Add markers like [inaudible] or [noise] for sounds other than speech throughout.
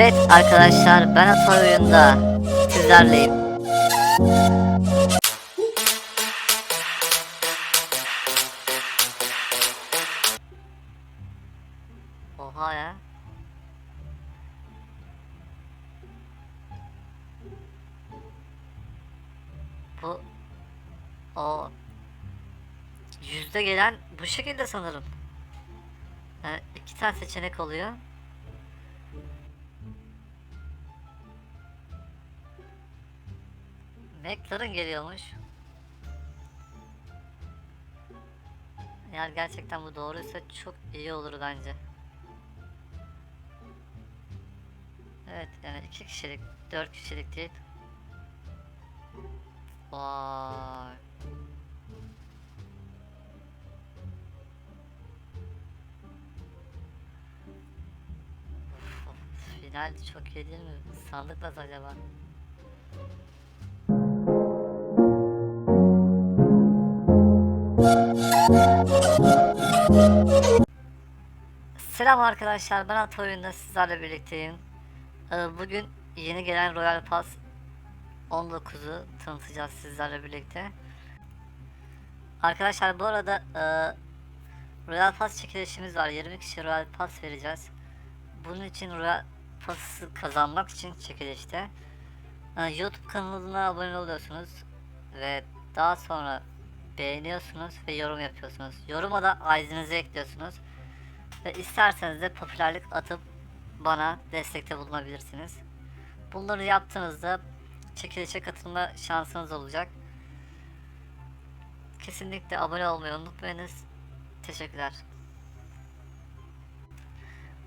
Evet arkadaşlar ben Atay oyunda sizlerleyim. Oha ya. Bu o yüzde gelen bu şekilde sanırım. Yani iki tane seçenek oluyor. McLaren geliyormuş. Eğer gerçekten bu doğruysa çok iyi olur bence. Evet yani iki kişilik, dört kişilik değil. Vay. Final çok iyi değil mi? Sandık acaba? Selam arkadaşlar ben Ata oyunda sizlerle birlikteyim. Ee, Bugün yeni gelen Royal Pass 19'u tanıtacağız sizlerle birlikte. Arkadaşlar bu arada e, Royal Pass çekilişimiz var. 20 kişi Royal Pass vereceğiz. Bunun için Royal Pass'ı kazanmak için çekilişte e, YouTube kanalına abone oluyorsunuz ve daha sonra beğeniyorsunuz ve yorum yapıyorsunuz. Yoruma da ID'nizi ekliyorsunuz. Ve isterseniz de popülerlik atıp bana destekte bulunabilirsiniz. Bunları yaptığınızda çekilişe katılma şansınız olacak. Kesinlikle abone olmayı unutmayınız. Teşekkürler.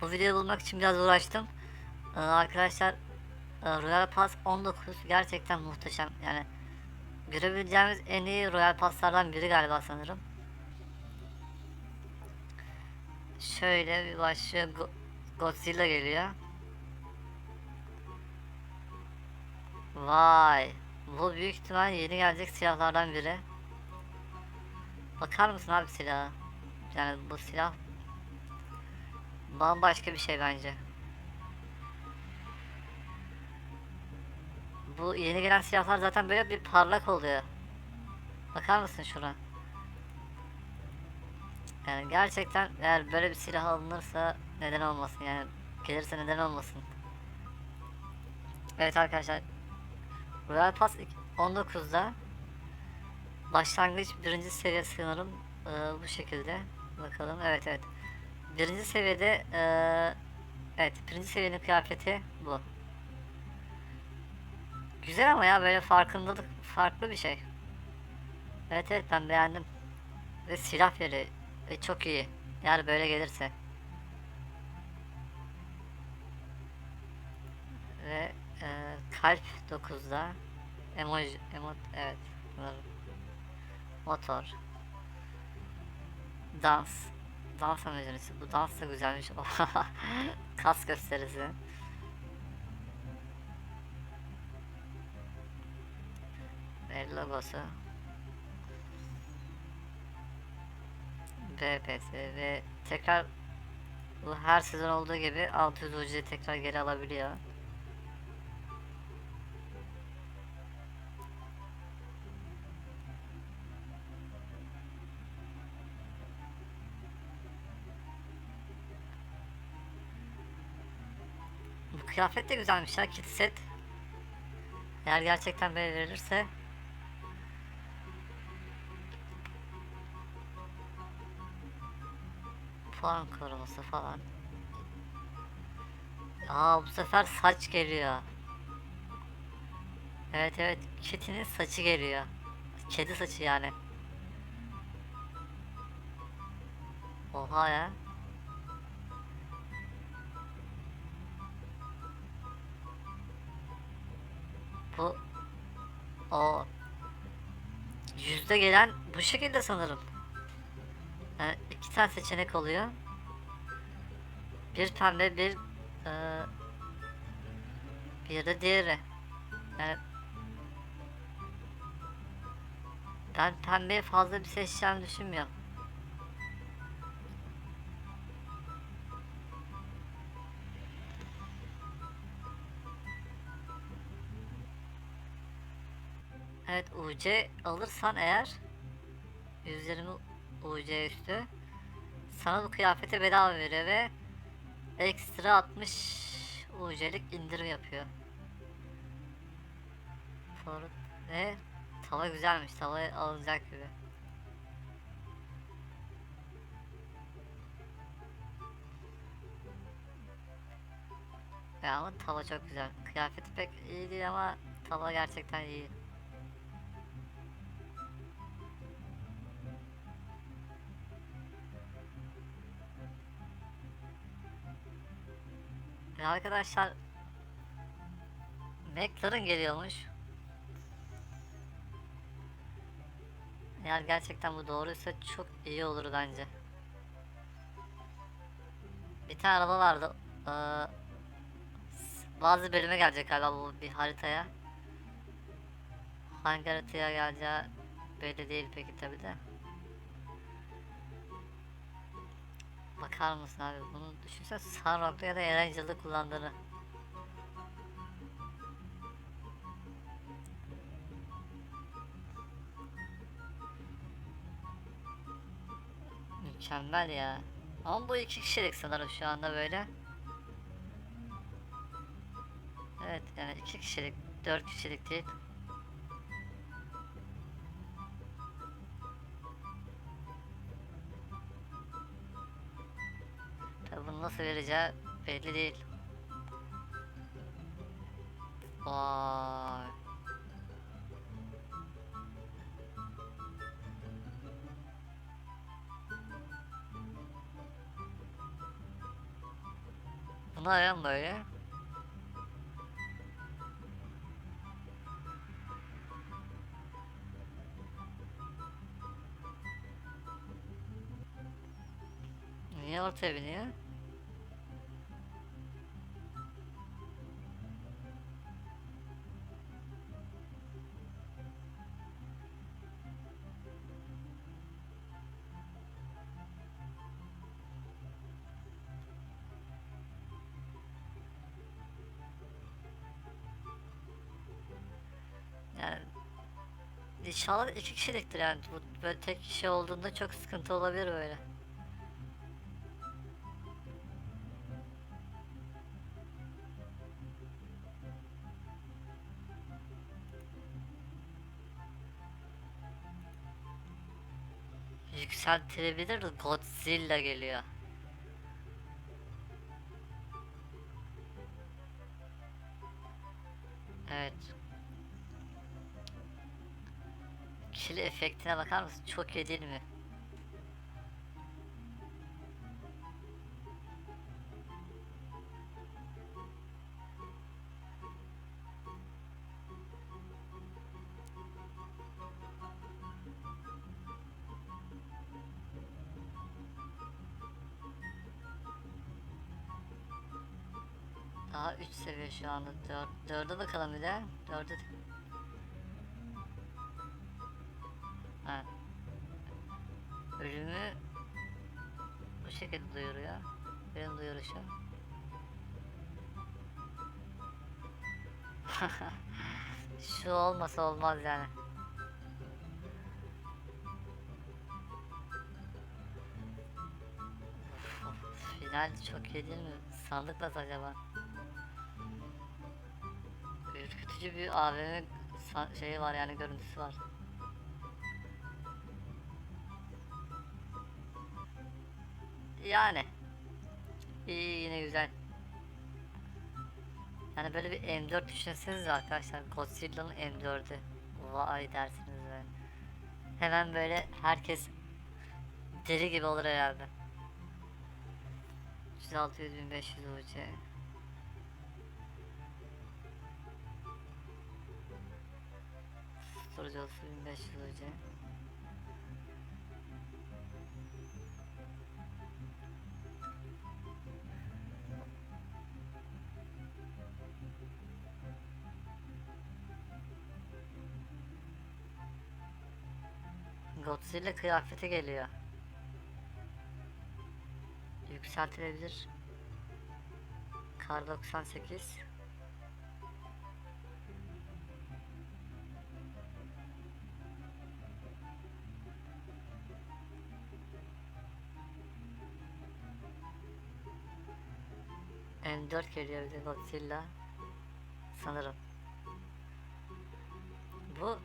Bu videoyu bulmak için biraz uğraştım. Ee, arkadaşlar e, Royal Pass 19 gerçekten muhteşem. Yani görebileceğimiz en iyi Royal Pass'lardan biri galiba sanırım. Şöyle bir başlıyor. Go- Godzilla geliyor. Vay. Bu büyük ihtimal yeni gelecek silahlardan biri. Bakar mısın abi silaha? Yani bu silah bambaşka bir şey bence. Bu yeni gelen silahlar zaten böyle bir parlak oluyor. Bakar mısın şuna? Yani gerçekten eğer böyle bir silah alınırsa neden olmasın yani gelirse neden olmasın. Evet arkadaşlar Royal Pass 19'da başlangıç birinci seviye sanırım Ee, bu şekilde bakalım evet evet birinci seviyede ee, evet birinci seviyenin kıyafeti bu güzel ama ya böyle farkındalık farklı bir şey. Evet evet ben beğendim. Ve silah veri ve çok iyi. Eğer böyle gelirse. Ve e, kalp 9'da emoji emot evet motor. Dans. Dans emojisi. Bu dans da güzelmiş. [laughs] Kas gösterisi ve logosu BPS ve tekrar her sezon olduğu gibi 600 UC tekrar geri alabiliyor. Bu kıyafet de güzelmiş ya kit set. Eğer gerçekten böyle puan koruması falan. Aa bu sefer saç geliyor. Evet evet kedinin saçı geliyor. Kedi saçı yani. Oha ya. Bu o yüzde gelen bu şekilde sanırım e, iki tane seçenek oluyor. Bir pembe bir e, bir de diğeri. Yani ben pembeyi fazla bir seçeceğimi düşünmüyorum. Evet UC alırsan eğer 120 UC üstü sana bu kıyafete bedava veriyor ve ekstra 60 UC'lik indirim yapıyor. Ford ve tava güzelmiş. Tava alınacak gibi. Ya ama tava çok güzel. Kıyafeti pek iyi değil ama tava gerçekten iyi. Ve arkadaşlar McLaren geliyormuş. Eğer gerçekten bu doğruysa çok iyi olur bence. Bir tane araba vardı. Ee, bazı bölüme gelecek galiba bu bir haritaya. Hangi haritaya geleceği belli değil peki tabi de. Bakar mısın abi bunu düşünsen Sunrock'ta ya da Erangel'da kullandığını. Mükemmel ya. Ama bu iki kişilik sanırım şu anda böyle. Evet yani iki kişilik, dört kişilik değil. Nasıl vereceği belli değil. Vay. Bu ne ya böyle? Niye ortaya biniyor? İnşallah iki kişiliktir yani bu böyle tek kişi olduğunda çok sıkıntı olabilir böyle. Yükseltilebilir Godzilla geliyor. Efektine bakar mısın? Çok iyi değil mi? Daha 3 seviye şu anda. 4, 4'e bakalım bir de. 4'e Ölümü bu şekilde duyuruyor. Benim duyuruşum. [laughs] Şu olmasa olmaz yani. Final çok iyi değil mi? Sandık nasıl acaba? Ürkütücü bir AVM şeyi var yani görüntüsü var. Yani. İyi yine güzel. Yani böyle bir M4 düşünseniz arkadaşlar. Godzilla'nın M4'ü. Vay dersiniz böyle. Hemen böyle herkes deli gibi olur herhalde. 300 1500 UC. Olsun 1500 UC. Godzilla kıyafeti geliyor. Yükseltilebilir. Kar 98. M4 geliyor bir Godzilla. Sanırım. Bu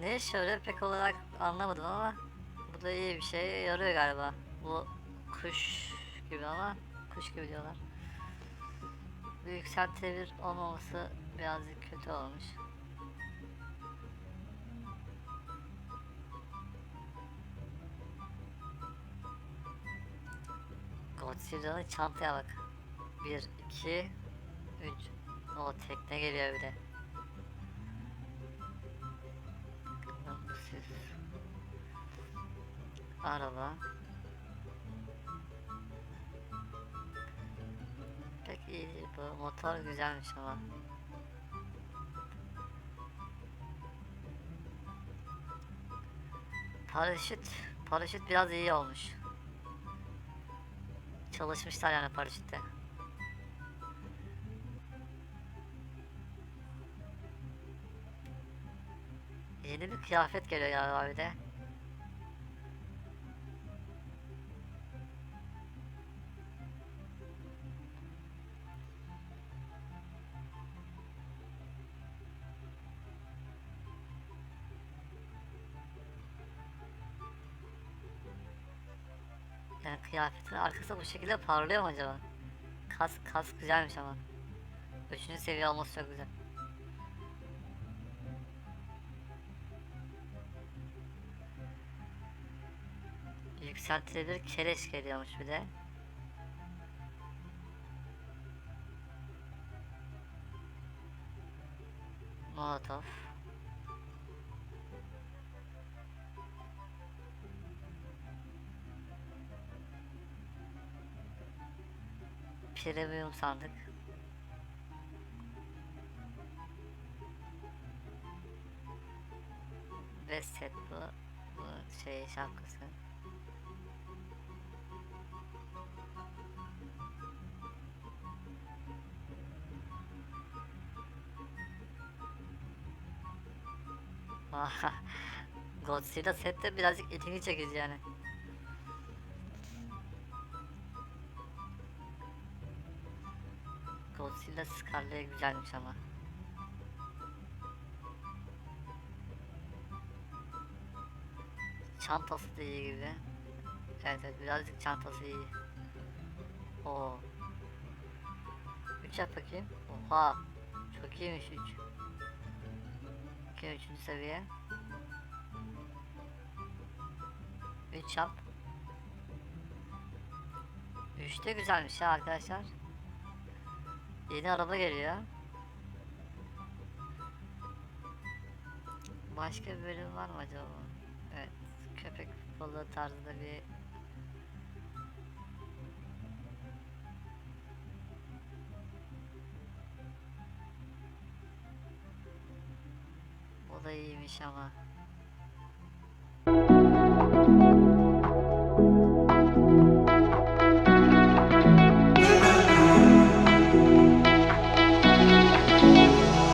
ne şöyle pek olarak anlamadım ama bu da iyi bir şey yarıyor galiba. Bu kuş gibi ama kuş gibi diyorlar. Bu yükseltilebilir olmaması birazcık kötü olmuş. Godzilla'nın çantaya bak. 1, 2, 3. O tekne geliyor bir de. Araba. Pek iyi değil bu. Motor güzelmiş ama. Paraşüt. Paraşüt biraz iyi olmuş. Çalışmışlar yani paraşütte. Yeni bir kıyafet geliyor ya bir de. Yani kıyafetin arkası bu şekilde parlıyor mu acaba? Kas kas güzelmiş ama. Üçüncü seviye olması çok güzel. Yükseltilebilir keleş geliyormuş bir de. Molotov. Premium sandık. Ve set bu. Bu şey şapkası. Godzilla set de birazcık ilgimi çekici yani. Godzilla Scarlet güzelmiş ama. Çantası da iyi gibi. Evet, evet birazcık çantası iyi. Oo. 3 yap bakayım. Oha. Çok iyiymiş 3. 2 3. seviye. 3 yap. 3 de güzelmiş ya arkadaşlar. Yeni araba geliyor. Başka bir bölüm var mı acaba? Evet, köpek balığı tarzında bir da iyiymiş ama.